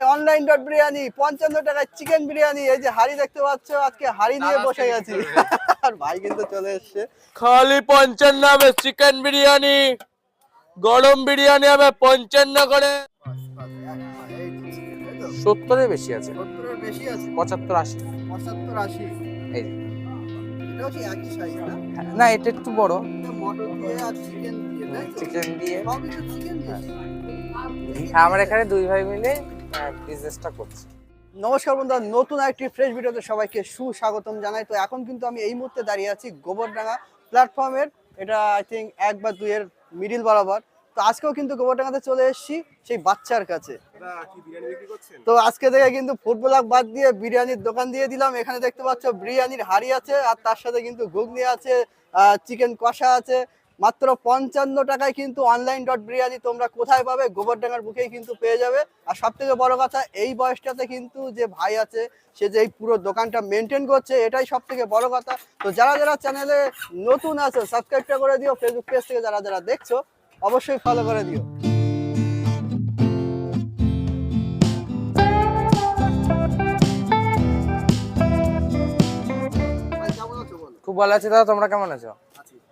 Online dot biryani পঞ্চান্ন টাকায় chicken biryani এই যে হাড়ি দেখতে পাচ্ছ আজকে হাড়ি নিয়ে বসে গেছি। আর ভাই কিন্তু চলে এসছে। খালি পঞ্চান্ন হবে চিকেন বিরিয়ানি গরম বিরিয়ানি হবে পঞ্চান্ন করে। সত্তরের বেশি আছে। সত্তরের বেশি আছে। পঁচাত্তর আশি। পঁচাত্তর আশি। এই না? না এটা একটু বড়। চিকেন দিয়ে চিকেন দিয়ে আমরা এখানে দুই ভাই মিলে বিজনেসটা করছি। নমস্কার বন্ধুরা নতুন একটি ফ্রেশ ভিডিওতে সবাইকে সুস্বাগতম জানাই। তো এখন কিন্তু আমি এই মুহূর্তে দাঁড়িয়ে আছি গোবরডাঙ্গা প্ল্যাটফর্মের এটা আই থিঙ্ক এক বা দুইয়ের মিডিল বরাবর। তো আজকেও কিন্তু গোবরডাঙ্গাতে চলে এসেছি সেই বাচ্চার কাছে। তো আজকে থেকে কিন্তু ফুটবল বাদ দিয়ে বিরিয়ানির দোকান দিয়ে দিলাম। এখানে দেখতে পাচ্ছ বিরিয়ানির হাড়ি আছে আর তার সাথে কিন্তু ঘুগনি আছে চিকেন কষা আছে। মাত্র পঞ্চান্ন টাকায় কিন্তু অনলাইন ডট বিরিয়ানি তোমরা কোথায় পাবে? গোবরডাঙ্গার বুকেই কিন্তু পেয়ে যাবে। আর সব থেকে বড় কথা, এই বয়সটাতে কিন্তু যে ভাই আছে, সে যে এই পুরো দোকানটা মেনটেন করছে, এটাই সব থেকে বড় কথা। তো যারা যারা চ্যানেলে নতুন আছে সাবস্ক্রাইবটা করে দিও ফেসবুক পেজ থেকে যারা যারা দেখছ, অবশ্যই ফলো করে দিও। খুব ভালো আছি দাদা, তোমরা কেমন আছি?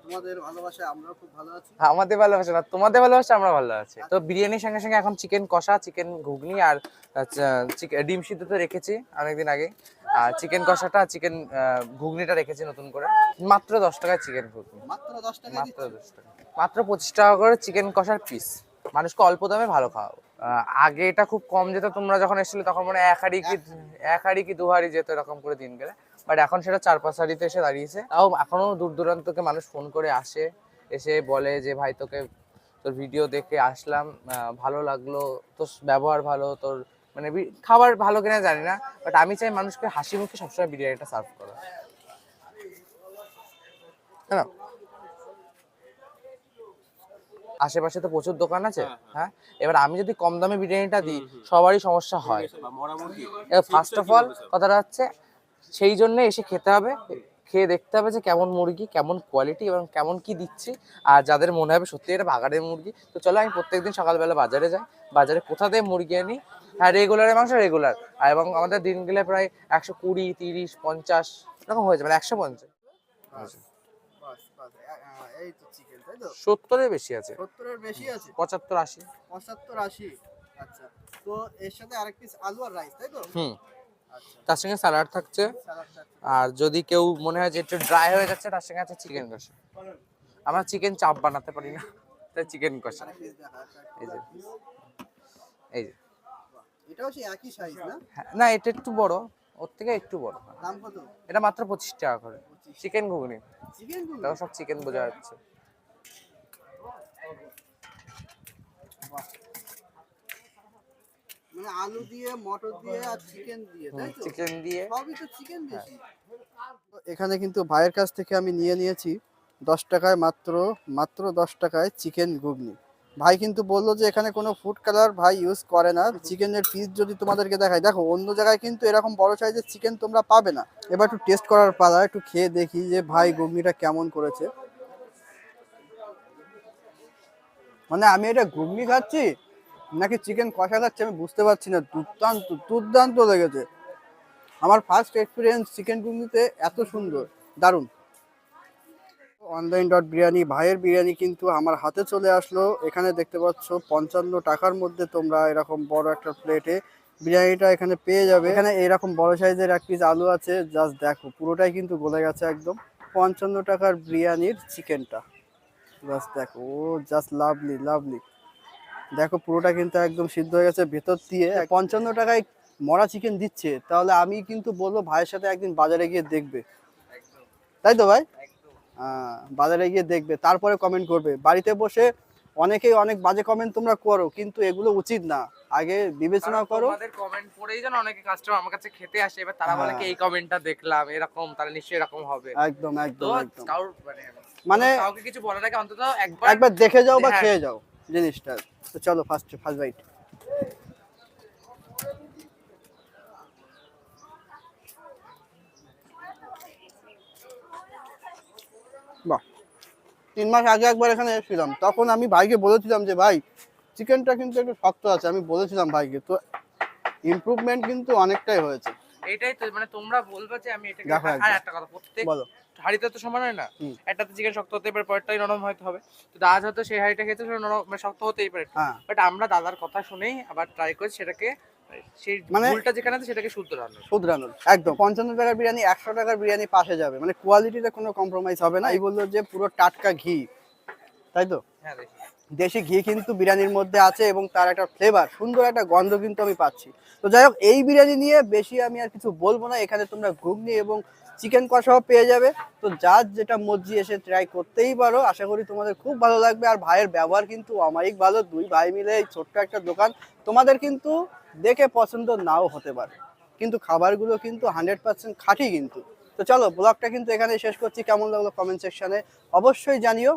তোমাদের ভালোবাসায় আমরাও খুব ভালো আছি। আমাদের ভালোবাসা না তোমাদের ভালোবাসা আমরা ভালো আছি। তো বিরিয়ানির সঙ্গে সঙ্গে এখন চিকেন কষা চিকেন ঘুগনি আর ডিম সিদ্ধ তো রেখেছি অনেকদিন আগে। আর চিকেন কষাটা চিকেন ঘুগনিটা রেখেছি নতুন করে। মাত্র দশ টাকায় চিকেন ঘুগনি। মাত্র দশ টাকা মাত্র দশ টাকা। মাত্র পঁচিশ টাকা করে চিকেন কষার পিস মানুষকে অল্প দামে ভালো খাওয়াবো। আগে এটা খুব কম যেত তোমরা যখন এসেছিলে তখন মানে এক হাড়ি কি এক হাড়ি কি দু হাড়ি যেত এরকম করে দিন গেলে বাট এখন সেটা চার পাঁচ হাড়িতে এসে দাঁড়িয়েছে। তাও এখনও দূর দূরান্ত থেকে মানুষ ফোন করে আসে এসে বলে যে ভাই তোকে তোর ভিডিও দেখে আসলাম ভালো লাগল তোর ব্যবহার ভালো তোর মানে খাবার ভালো কিনা জানি না বাট আমি চাই মানুষকে হাসি মুখে সবসময় বিরিয়ানিটা সার্ভ করা হ্যাঁ আশেপাশে তো প্রচুর দোকান আছে হ্যাঁ এবার আমি যদি কম দামে বিরিয়ানিটা দিই সবারই সমস্যা হয়। ফার্স্ট অফ অল কথাটা হচ্ছে সেই জন্য এসে খেতে হবে। খেয়ে দেখতে হবে যে কেমন মুরগি কেমন কোয়ালিটি এবং কেমন কি দিচ্ছি। আর যাদের মনে হবে সত্যি এটা বাগানের মুরগি তো চলো আমি প্রত্যেকদিন সকালবেলা বাজারে যাই। বাজারে কোথা থেকে মুরগি আনি? হ্যাঁ রেগুলারের মাংস রেগুলার এবং আমাদের দিন গেলে প্রায় একশো কুড়ি তিরিশ পঞ্চাশ এরকম হয়েছে মানে একশো পঞ্চাশ। সত্তরের বেশি আছে। সত্তরের বেশি আছে? পঁচাত্তর আশি। পঁচাত্তর আশি। আচ্ছা তো এর সাথে আরেক পিস আলু আর রাইস তাই তো? হুম। তার সঙ্গে স্যালাড থাকছে। আর যদি কেউ মনে হয় যে একটু ড্রাই হয়ে যাচ্ছে তার সঙ্গে আছে চিকেন কষা। আমরা চিকেন চাপ বানাতে পারি না তাই চিকেন কষা। এই যে এই যে। এটাও সেই একই সাইজ না? হ্যাঁ, না এটা একটু বড় ওর থেকে একটু বড়। দাম কত? এটা মাত্র পঁচিশ টাকা করে। চিকেন ঘুগনি। চিকেন সব চিকেন বোঝা যাচ্ছে। মানে আলু দিয়ে মটর দিয়ে আর চিকেন দিয়ে তাই তো চিকেন দিয়ে। সবই তো চিকেন বেশি। এখানে কিন্তু ভাইয়ের কাছ থেকে আমি নিয়ে নিয়েছি দশ টাকায় মাত্র মাত্র দশ টাকায় চিকেন ঘুগনি। ভাই কিন্তু বলল যে এখানে কোনো ফুড কালার ভাই ইউজ করে না। চিকেনের পিস যদি তোমাদেরকে দেখায় দেখো অন্য জায়গায় কিন্তু এরকম বড় সাইজের চিকেন তোমরা পাবে না। এবার একটু টেস্ট করার পালা একটু খেয়ে দেখি যে ভাই ঘুগনিটা কেমন করেছে। মানে আমি এটা ঘুগনি খাচ্ছি নাকি চিকেন কষা খাচ্ছি, আমি বুঝতে পারছি না। দুর্দান্ত দুর্দান্ত লেগেছে। আমার ফার্স্ট এক্সপিরিয়েন্স চিকেন ঘুগনিতে এত সুন্দর। দারুণ। অনলাইন ডট বিরিয়ানি ভাইয়ের বিরিয়ানি কিন্তু আমার হাতে চলে আসলো। এখানে দেখতে পাচ্ছ, পঞ্চান্ন টাকার মধ্যে তোমরা এরকম বড় একটা প্লেটে বিরিয়ানিটা এখানে পেয়ে যাবে। এখানে এরকম বড় সাইজের এক পিস আলু আছে। জাস্ট দেখো, পুরোটাই কিন্তু গলে গেছে একদম। পঞ্চান্ন টাকার বিরিয়ানির চিকেনটা জাস্ট দেখো, ও জাস্ট লাভলি লাভলি দেখো পুরোটা কিন্তু একদম সিদ্ধ হয়ে গেছে। ভেতর দিয়ে পঞ্চান্ন টাকায় মরা চিকেন দিচ্ছে। তাহলে আমি কিন্তু বলব ভাইয়ের সাথে একদিন বাজারে গিয়ে দেখবে। তাই তো ভাই? বাজারে গিয়ে দেখবে। তারপরে কমেন্ট করবে। বাড়িতে বসে অনেকেই অনেক বাজে কমেন্ট তোমরা করো কিন্তু এগুলো উচিত না। আগে বিবেচনা করো। আমাদের কমেন্ট পড়েই যেন অনেকে কাস্টমার আমার কাছে খেতে আসে এবার তারা বলে কি হ্যাঁ। এই কমেন্টটা দেখলাম এরকম তাহলে নিশ্চয়ই এরকম হবে। একদম একদম একদম। মানে মানে কাউকে কিছু বলার আগে অন্তত একবার একবার দেখে যাও বা হ্যাঁ। খেয়ে যাও। জিনিসটা। তো চলো ফার্স্ট ফার্স্ট বাইট বাহ। তিন মাস আগে একবার এখানে এসেছিলাম। তখন আমি ভাইকে বলেছিলাম যে, ভাই চিকেনটা কিন্তু একটু শক্ত আছে। আমি বলেছিলাম ভাইকে। তো ইমপ্রুভমেন্ট কিন্তু অনেকটাই হয়েছে। এইটাই তো মানে তোমরা বলবে যে আমি এটাকে দেখো আর একটা কথা প্রত্যেক হাড়িতে তো সমান হয় না। হুম। একটাতে চিকেন শক্ত হতে পারে পরেরটাই নরম হয়তো হবে। তো দাদা হয়তো সেই হাড়িটা খেতে সেটা নরম মানে শক্ত হতেই পারে। হ্যাঁ। বাট আমরা দাদার কথা শুনেই আবার ট্রাই করি সেটাকে সেই মানে- ভুলটা যেখানে আছে সেটাকে শুধরানো শুধরানোর একদম। পঞ্চান্ন টাকার বিরিয়ানি একশো টাকার বিরিয়ানি পাশে যাবে। মানে কোয়ালিটিতে কোনো কম্প্রোমাইজ হবে না। এই বলল যে পুরো টাটকা ঘি। তাই তো? হ্যাঁ দেখি। দেশি ঘি কিন্তু বিরিয়ানির মধ্যে আছে এবং তার একটা ফ্লেভার সুন্দর একটা গন্ধ কিন্তু আমি পাচ্ছি। তো যাই হোক, এই বিরিয়ানি নিয়ে বেশি আমি আর কিছু বলব না। এখানে তোমরা ঘুগনি এবং চিকেন কষাও পেয়ে যাবে। তো যার যেটা মর্জি এসে ট্রাই করতেই পারো। আশা করি তোমাদের খুব ভালো লাগবে। আর ভাইয়ের ব্যবহার কিন্তু অমায়িক ভালো। দুই ভাই মিলে এই ছোট্ট একটা দোকান তোমাদের কিন্তু দেখে পছন্দ নাও হতে পারে। কিন্তু খাবারগুলো কিন্তু হান্ড্রেড পার্সেন্ট খাঁটি কিন্তু। তো চলো ব্লগটা কিন্তু এখানে শেষ করছি। কেমন লাগল কমেন্ট সেকশানে অবশ্যই জানিও।